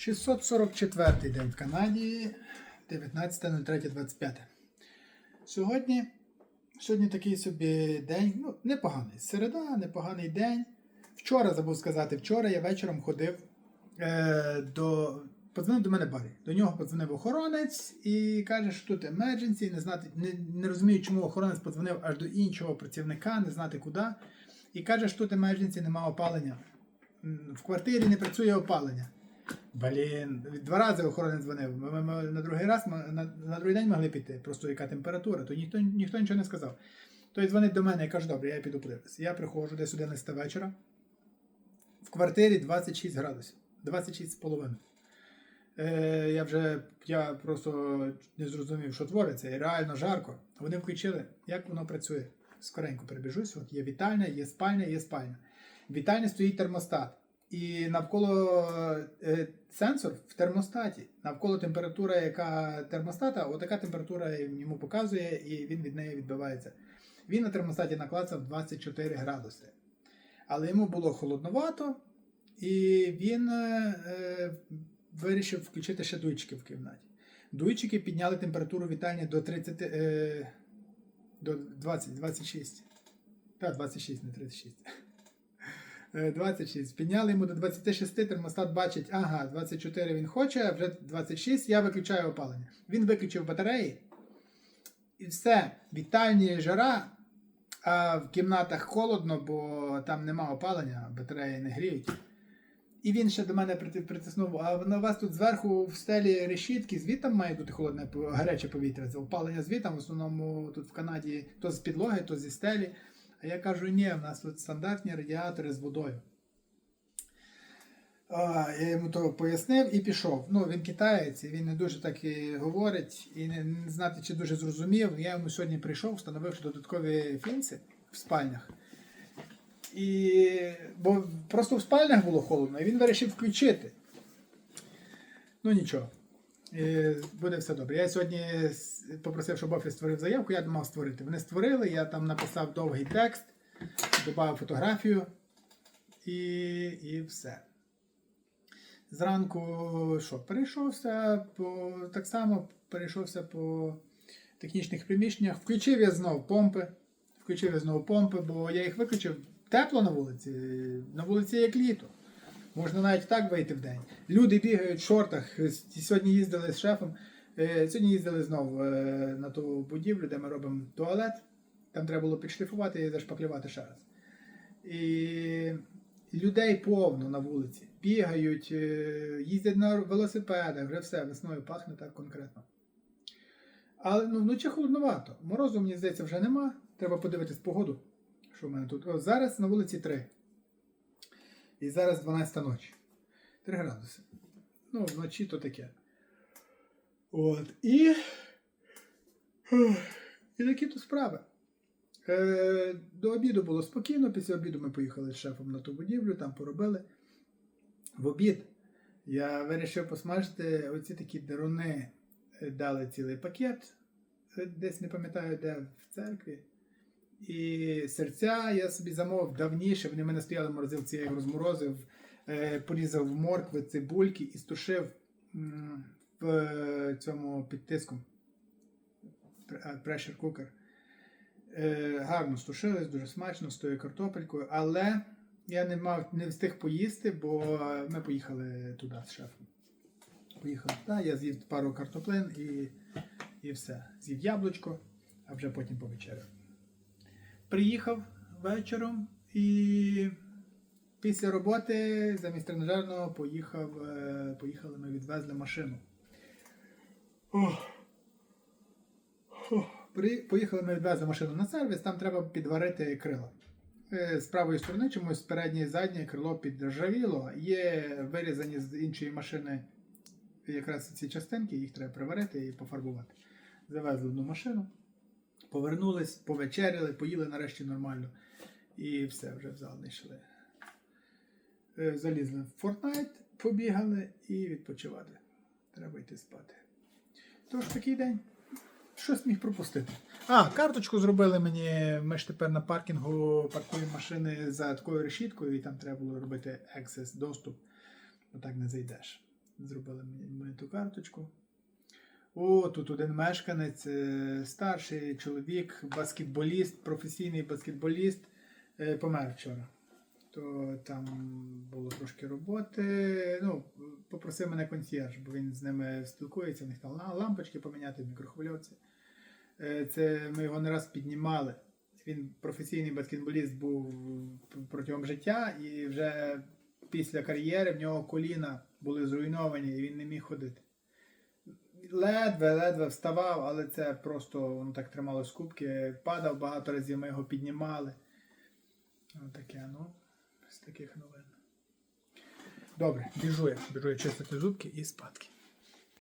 644 день в Канаді, 19.03.25. Сьогодні, сьогодні такий собі день, ну, непоганий. Середа, непоганий день. Вчора забув сказати, вчора я вечором ходив е, до. Подзвонив до мене Барі. До нього подзвонив охоронець і каже, що тут emergency, не знати, не, не розумію, чому охоронець подзвонив аж до іншого працівника, не знати куди. І каже, що тут emergency, немає опалення. В квартирі не працює опалення. Блін, два рази охоронець дзвонив. Ми, ми, ми на другий раз на, на другий день могли піти, просто яка температура, то ніхто, ніхто нічого не сказав. Той дзвонить до мене і каже, добре, я піду подивитися. Я приходжу десь 11 вечора. В квартирі 26 градусів. 26 з половиною. Е, я вже я просто не зрозумів, що твориться, і реально жарко. Вони включили, як воно працює. Скоренько перебіжусь. От є вітальня, є спальня, є спальня. В вітальні стоїть термостат. І навколо е, сенсор в термостаті, навколо температура, яка термостата, отака температура йому показує, і він від неї відбивається. Він на термостаті наклацав 24 градуси. Але йому було холодновато, і він е, е, вирішив включити ще дуйчики в кімнаті. Дуйчики підняли температуру вітальні до 30, е, до 20, 26. Так, 26, не 36. Е, 26. Підняли йому до 26, термостат бачить, ага, 24 він хоче, вже 26, я виключаю опалення. Він виключив батареї. І все, вітальні жара, а в кімнатах холодно, бо там нема опалення, батареї не гріють. І він ще до мене притиснув, а на вас тут зверху в стелі решітки, звідти має бути холодне гаряче повітря. Це опалення звідти, в основному тут в Канаді то з підлоги, то зі стелі. А я кажу, ні, в нас тут стандартні радіатори з водою. Я йому то пояснив і пішов. Ну, він китаєць, він не дуже так і говорить, і не, не знати, чи дуже зрозумів. Я йому сьогодні прийшов, встановивши додаткові фінси в спальнях. І... Бо просто в спальнях було холодно, і він вирішив включити. Ну нічого. І буде все добре. Я сьогодні попросив, щоб офіс створив заявку, я мав створити. Вони створили, я там написав довгий текст, додав фотографію і, і все. Зранку що, перейшовся по так само перейшовся по технічних приміщеннях. Включив я знов помпи. Включив я знову помпи, бо я їх виключив. Тепло на вулиці. На вулиці як літо. Можна навіть так вийти в день. Люди бігають в шортах. Сьогодні їздили з шефом. е, Сьогодні їздили знову е, на ту будівлю, де ми робимо туалет. Там треба було підшліфувати і зашпаклювати ще раз. І людей повно на вулиці. Бігають, е, їздять на велосипедах, вже все, весною пахне так конкретно. Але ну, вночі холодновато. Морозу, мені здається, вже нема. Треба подивитись погоду. Що в мене тут? О, зараз на вулиці 3. І зараз 12 ночі. 3 градуси. Ну, вночі то таке. От. І. І такі то справи. Е, до обіду було спокійно. Після обіду ми поїхали з шефом на ту будівлю, там поробили. В обід я вирішив посмажити оці такі деруни. Дали цілий пакет. Е, Десь не пам'ятаю, де в церкві. І серця я собі замовив давніше. Вони в мене стояли в морозилці, я їх розморозив, е, порізав моркви, цибульки і стушив в е, цьому під тиском. Е, Pressure cooker. Гарно стушилось, дуже смачно з тою картопелькою, але я не мав не встиг поїсти, бо ми поїхали туди з шефом. Поїхали туди, я з'їв пару картоплин і, і все. З'їв яблучко, а вже потім повечеряв. Приїхав вечором і після роботи замість тренажерного поїхав, е, поїхали ми відвезли машину. Поїхали ми відвезли машину на сервіс, там треба підварити крила. Е, З правої сторони чомусь переднє і заднє крило підржавіло. Є вирізані з іншої машини якраз ці частинки, їх треба приварити і пофарбувати. Завезли одну машину. Повернулись, повечеряли, поїли нарешті нормально. І все, вже в зал не йшли. Е, Залізли в Fortnite, побігали і відпочивати. Треба йти спати. Тож такий день. Щось міг пропустити. А, карточку зробили мені. Ми ж тепер на паркінгу паркуємо машини за такою решіткою, і там треба було робити access, доступ. Бо так не зайдеш. зробили мені ту карточку. О, тут один мешканець, е, старший чоловік, баскетболіст, професійний баскетболіст, е, помер вчора. То там було трошки роботи. Ну, попросив мене консьєрж, бо він з ними спілкується, в них там лампочки поміняти мікрохвильовці. Е, Це ми його не раз піднімали. Він професійний баскетболіст був протягом життя, і вже після кар'єри в нього коліна були зруйновані, і він не міг ходити. Ледве-ледве вставав, але це просто воно так тримало з кубки. Падав багато разів, ми його піднімали. Отаке, ну, з таких новин. Добре, біжу я, біжу я чистити зубки і спадки.